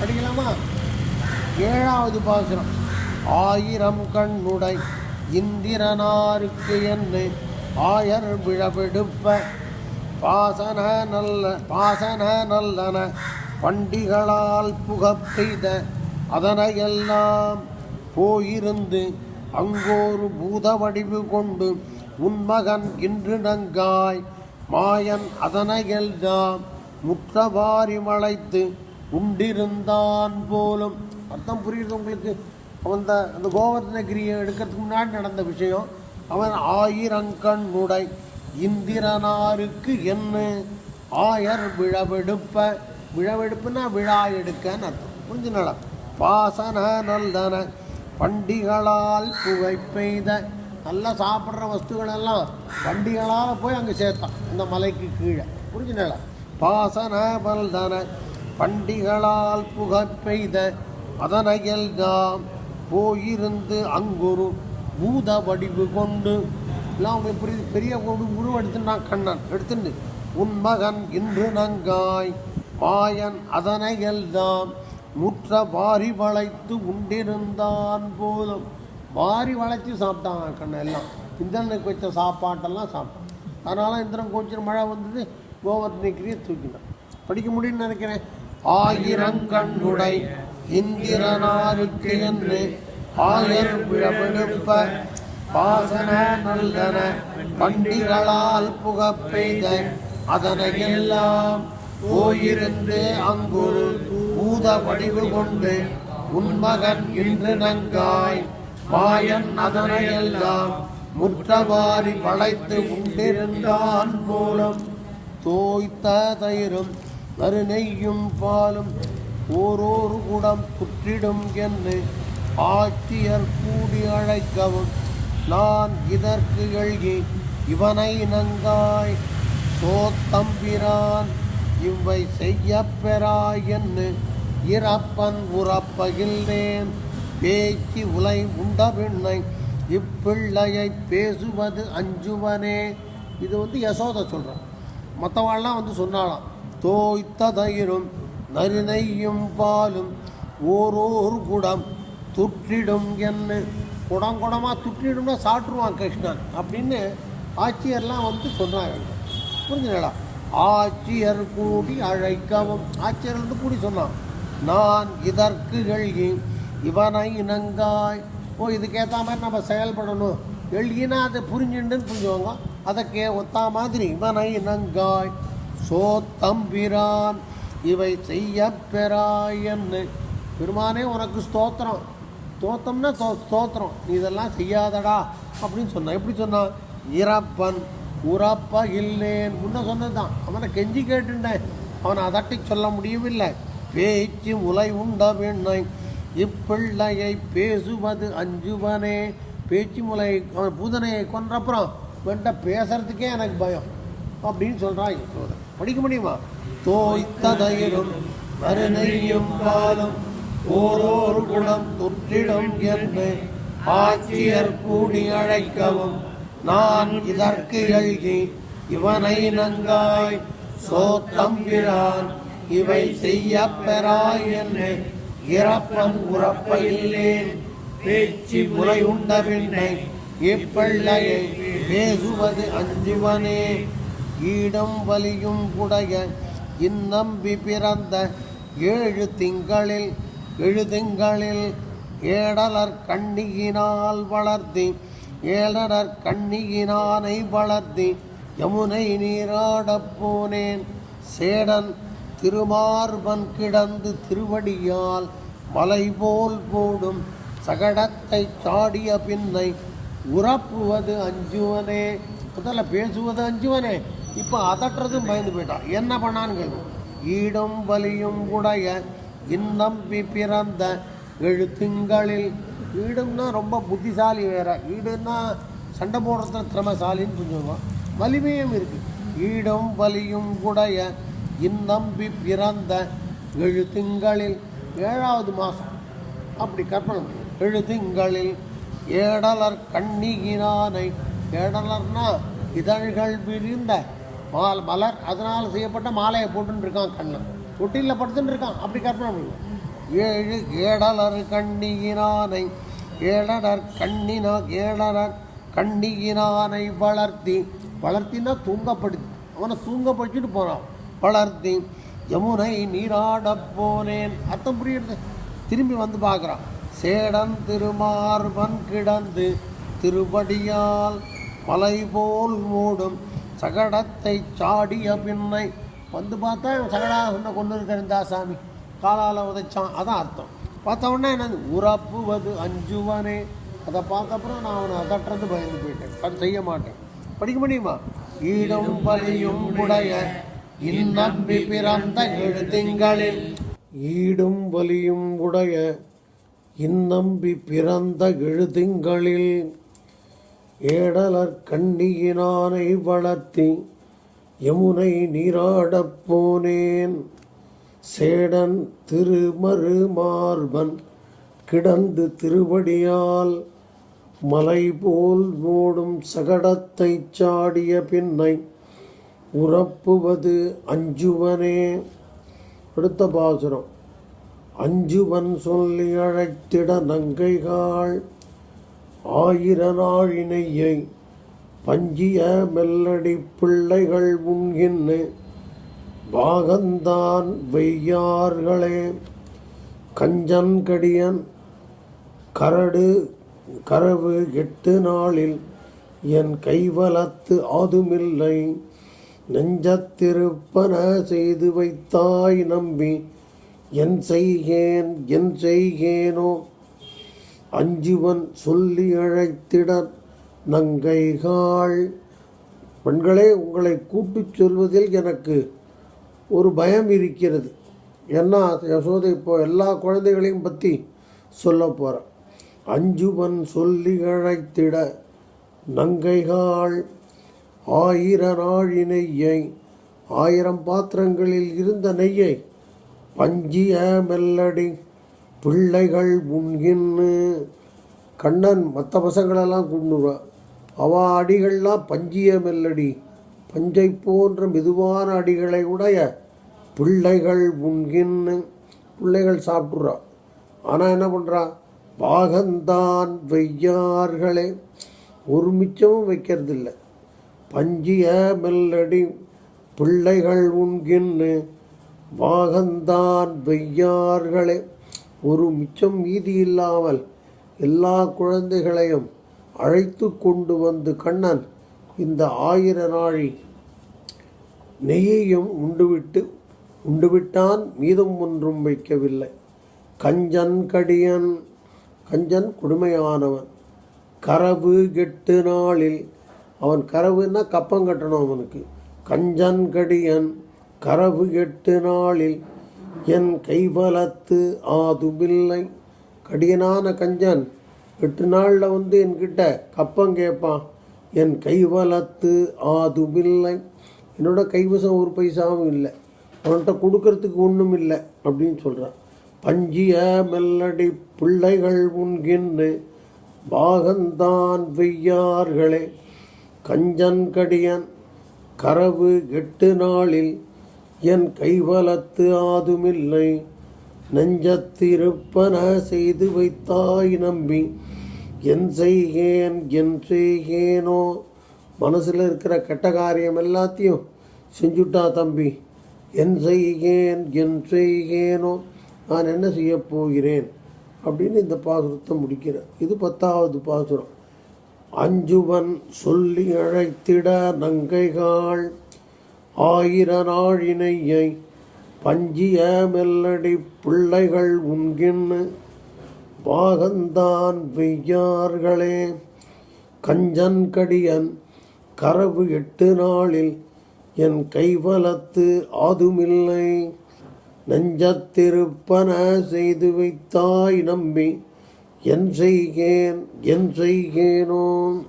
படிக்கலாமா? ஏழாவது பாசுரம். ஆயிரம் கண்ணுடை இந்திரனாருக்கு என்னை ஆயர் விழவெடுப்ப. பாசன நல்ல பாசன நல்லன பண்டிகளால் புகப்பெய்த அதனையெல்லாம் போயிருந்து அங்கோரு பூத வடிவு கொண்டு உன்மகன் இன்று நங்காய். மாயன் அதனையெல்லாம் முற்றவாரி மலைத்து உண்டிருந்தான் போலும். அர்த்தம் புரியுது உங்களுக்கு? அவன் அந்த அந்த கோவர்தனகிரியை எடுக்கிறதுக்கு முன்னாடி நடந்த விஷயம். அவன் ஆயிரங்கண் உடை. இந்திரனாருக்கு என்ன? ஆயர் விழவெடுப்ப விழவெடுப்புனா விழா எடுக்கன்னு அர்த்தம். புரிஞ்சுனடா பாசன நல்லன. பண்டிகளால் புகை பெய்த. நல்லா சாப்பிட்ற வஸ்துகளெல்லாம் வண்டிகளால் போய் அங்கே சேர்த்தான். இந்த மலைக்கு கீழே. புரிஞ்சுனால பாசன பல்தன பண்டிகளால் புகை பெய்த அதனையெல்லாம் போயிருந்து அங்கொரு பூத வடிவு கொண்டு. எல்லாம் பெரிய பெரிய ஒரு உருவம் எடுத்துட்டான் கண்ணன். எடுத்துட்டு உன் மகன் இன்று நங்காய். மாயன் தான் முற்ற வாரி வளைத்து உண்டிருந்தான் போதும். வாரி வளைச்சு சாப்பிட்டான் கண்ணன் எல்லாம். இந்திரனுக்கு வச்ச சாப்பாட்டெல்லாம் சாப்பிட்டான். அதனால் இந்திரன் கொஞ்சம் மழை வந்தது கோவர்தனிக்கிரியை தூக்கினான். படிக்க முடியும்னு நினைக்கிறேன். ஆயிரங்கண்ணுடை இந்திரனாருக்கு என்று ஆயர் விழவெடுப்ப பாசன நல்லன பண்டிகளால் புகப் பெய்த அதனையெல்லாம் போயிருந்து அங்குரு பூத வடிவு கொண்டு உன்மகன் இன்று நங்காய் மாயன் அதனையெல்லாம் முற்றவாரி வளைத்து உண்டிருந்தான் மூலம் தோய்த்த தயிரும் நறுநெய்யும் பாலும் ஓரோரு குடம் குற்றிடும் என்று ஆட்சியர் கூடி அழைக்கவும் நான் இதற்கு எழுகி இவனை நங்காய் சோத்தம்பிரான் இவை செய்ய பெறாய் என்று இறப்பன் உறப்பகில்லேன் பேச்சு உலை உண்ட பெண்ணை இப்பிள்ளையை பேசுவது அஞ்சுவனே. இது வந்து யசோதை சொல்கிறான் மற்றவாள்லாம் வந்து சொன்னாலாம் தோய்த்த தயிரும் நரிநெய்யும் பாலும் ஓரோர் குடம் துற்றிடும் என்று. குடம் குடமாக துற்றிடும்னா சாப்பிட்ருவான் கிருஷ்ணன் அப்படின்னு ஆட்சியர்லாம் வந்து சொன்னாங்க புரிஞ்சுங்களா ஆட்சியர் கூடி அழைக்கவும். ஆட்சியர் வந்து கூடி சொன்னான் நான் இதற்கு எழுகி இவனை இணங்காய். ஓ இதுக்கேற்ற மாதிரி நம்ம செயல்படணும். எழுகினா அதை புரிஞ்சுண்டுன்னு புரிஞ்சுவாங்க. அதற்கே ஒத்தா மாதிரி இவனை இணங்காய். சோத்தம்பிரான் இவை செய்ய பெறாயன்னு பெருமானே உனக்கு ஸ்தோத்திரம். ஸ்தோத்தம்னா தோ ஸ்தோத்திரம். இதெல்லாம் செய்யாதடா. அப்படின்னு சொன்னான். எப்படி சொன்னான்? இறப்பன் உறப்ப இல்லேன் முன்ன சொன்னதுதான். அவனை கெஞ்சி கேட்டுட்டேன். அவனை அதட்டி சொல்ல முடியவில்லை. பேச்சு உலை உண்ட பெண்ணை இப்பிள்ளையை பேசுவது அஞ்சுவனே. பேச்சு முலை அவன் பூதனையை கொன்றப்புறம் வெண்ட பேசுறதுக்கே எனக்கு பயம். அப்படின்னு சொல்றான் யசோதன் படிக்க முடியுமா? தோய்த்ததையிலும் மறுநெய்யும் பாலும் ஓரோரு குணம் தொற்றிடும் என்று ஆட்சியர் கூடி அழைக்கவும் நான் இதற்கு எழுதி இவனை நங்காய் சோத்தம்பிரான் இவை செய்ய பெறாய் என்று இறப்பன் உறப்ப இல்லேன் பேச்சு முறை உண்ட பின்னை இப்பிள்ளையை பேசுவது அஞ்சுவனே ஈடும் வலியும் உடைய இந்நம்பி பிறந்த ஏழு திங்களில் எழுதிங்களில் ஏடலர் கண்ணியினால் வளர்த்தி ஏழலர் கண்ணியினானை வளர்த்தி யமுனை நீராடப் போனேன். சேடன் திருமார்பன் கிடந்து திருவடியால் மலை போல் போடும் சகடத்தை சாடிய பின்னை உறப்புவது அஞ்சுவனே. முதல்ல பேசுவது அஞ்சுவனே. இப்போ அதட்டுறதும் பயந்து போயிட்டான் என்ன பண்ணான்னு கேள்வி ஈடும் வலியும் உடைய இன்னம்பி பிறந்த எழுத்துங்களில். ஈடும்னா ரொம்ப புத்திசாலி வேற. ஈடுன்னா சண்டை போடுறதுல திறமைசாலின்னு சொல்லுவாங்க வலிமையும் இருக்கு. ஈடும் வலியும் உடைய இன்னம்பி பிறந்த எழுத்துங்களில் ஏழாவது மாதம் அப்படி கற்பனை பண்ணு. எழுத்துங்களில் ஏடலர் கண்ணியினானை. ஏடலர்னா இதழ்கள் விரிந்த மால் மலர் அதனால் செய்யப்பட்ட மாலையை போட்டுன்னு இருக்கான் கண்ணன். தொட்டிலில் படுத்துன்னு இருக்கான். அப்படி கற்பனை பண்ணுங்க ஏழு ஏடலர் கண்ணியினானை ஏழடர் கண்ணினா ஏழடர் கண்ணியினானை வளர்த்தி. வளர்த்தினா தூங்கப்படுத்தி. அவனை தூங்கப்படுத்திட்டு போனான் வளர்த்தி யமுனை நீராட போனேன். அர்த்தம் புரியுது? திரும்பி வந்து பார்க்குறான். சேடன் திருமார்பன் கிடந்து திருவடியால் மலை போல் மூடும் சகடத்தை சாடிய பின்னை வந்து பார்த்தா இவன் சகடா உன்னை கொண்டு இருக்கிறந்தா சாமி காலால் உதைச்சான். அதான் அர்த்தம். பார்த்த உடனே என்னது? உறப்புவது அஞ்சுவனே. அதை பார்த்தப்பறம் நான் அவனை அதட்டுறது பயந்து போயிட்டேன். அது செய்ய மாட்டேன். படிக்க முடியுமா? ஈடும் பலியும் உடைய இந்நம்பி பிறந்த எழுத்திங்களில். ஈடும் பலியும் உடைய இந்நம்பி பிறந்த எழுதிங்களில் ஏடலர் கண்ணியினானை வளர்த்தி யமுனை நீராடப் போனேன். சேடன் திருமருமார்பன் கிடந்து திருவடியால் மலை போல் மூடும் சகடத்தை சாடிய பின்னை உறப்புவது அஞ்சுவனே. அடுத்த பாசுரம். அஞ்சுவன் சொல்லி அழைத்திட நங்கைகாள் ஆயிர நாழினையை பஞ்சிய மெல்லடி பிள்ளைகள் உண்கின்னு பாகந்தான் வெய்யார்களே. கஞ்சன் கடியன் கரடு கரவு எட்டு நாளில் என் கைவலத்து ஆதுமில்லை. நெஞ்சத்திருப்பன செய்து வைத்தாய் நம்பி என் செய்கேன் என் செய்கேனோ அஞ்சுவன் சொல்லி அழைத்திடர் நங்கைகாள். பெண்களே உங்களை கூப்பிச் சொல்வதில் எனக்கு ஒரு பயம் இருக்கிறது. ஏன்னா யசோதை இப்போ எல்லா குழந்தைகளையும் பற்றி சொல்ல போகிறேன் அஞ்சுவன் சொல்லி அழைத்திட நங்கைகாள். ஆயிர நாழி நெய்யை ஆயிரம் பாத்திரங்களில் இருந்த நெய்யை பஞ்சிய மெல்லடி பிள்ளைகள் உண்கின்னு கண்ணன் மற்ற பசங்களெல்லாம் கொண்டுருவான் அவ அடிகள்லாம் பஞ்சிய மெல்லடி. பஞ்சை போன்ற மெதுவான அடிகளை உடைய பிள்ளைகள் உண்கின்னு பிள்ளைகள் சாப்பிட்றா. ஆனால் என்ன பண்ணுறா பாகந்தான் வெய்யார்களே. ஒரு மிச்சமும் வைக்கிறதில்ல. பஞ்சிய மெல்லடி. பிள்ளைகள் உண்கின்னு பாகந்தான் வெய்யார்களே. ஒரு மிச்சம் மீதி இல்லாமல் எல்லா குழந்தைகளையும் அழைத்து கொண்டு வந்து கண்ணன் இந்த ஆயிர நாழி நெய்யையும் உண்டுவிட்டு உண்டுவிட்டான் மீதம் ஒன்றும் வைக்கவில்லை. கஞ்சன் கடியன் கஞ்சன் கொடுமையானவன். கரவு கெட்டு நாளில் அவன் கரவுன்னா கப்பம் கட்டணும் அவனுக்கு. கஞ்சன் கடியன் கரவு கெட்டு நாளில் என் கைவலத்து ஆதுமில்லை. கடியனான கஞ்சன் எட்டு நாளில் வந்து என்கிட்ட கப்பம் கேட்பான் என் கைவலத்து ஆதுமில்லை. என்னோட கைவசம் ஒரு பைசாவும் இல்லை. அவன்கிட்ட கொடுக்கறதுக்கு ஒன்றும் இல்லை அப்படின்னு சொல்கிறான் பஞ்சிய மெல்லடி பிள்ளைகள் உண்கின்னு பாகந்தான் வெய்யார்களே. கஞ்சன் கடியன் கரவு எட்டு நாளில் என் கைவலத்து ஆதுமில்லை. நெஞ்சத்திருப்பன செய்து வைத்தாய் நம்பி. என் செய்கேன் என் செய்கேனோ. மனசில் இருக்கிற கெட்ட காரியம் எல்லாத்தையும் செஞ்சுட்டா தம்பி. என் செய்கேன் என் செய்கேனோ. நான் என்ன செய்ய போகிறேன்? அப்படின்னு இந்த பாசுரத்தை முடிக்கிறேன் இது பத்தாவது பாசுரம். அஞ்சுவன் சொல்லி அழைத்திட நங்கைகாள். ஆயிர நாழினையை பஞ்சிய மெல்லடி பிள்ளைகள் உண்கின்னு பாகந்தான் வெய்யார்களே. கஞ்சன் கடியன் கரவு எட்டு நாளில் என் கைவலத்து ஆதுமில்லை. நெஞ்சத்திருப்பன செய்து வைத்தாய் நம்பி என் செய்கேன் என் செய்கேனோ.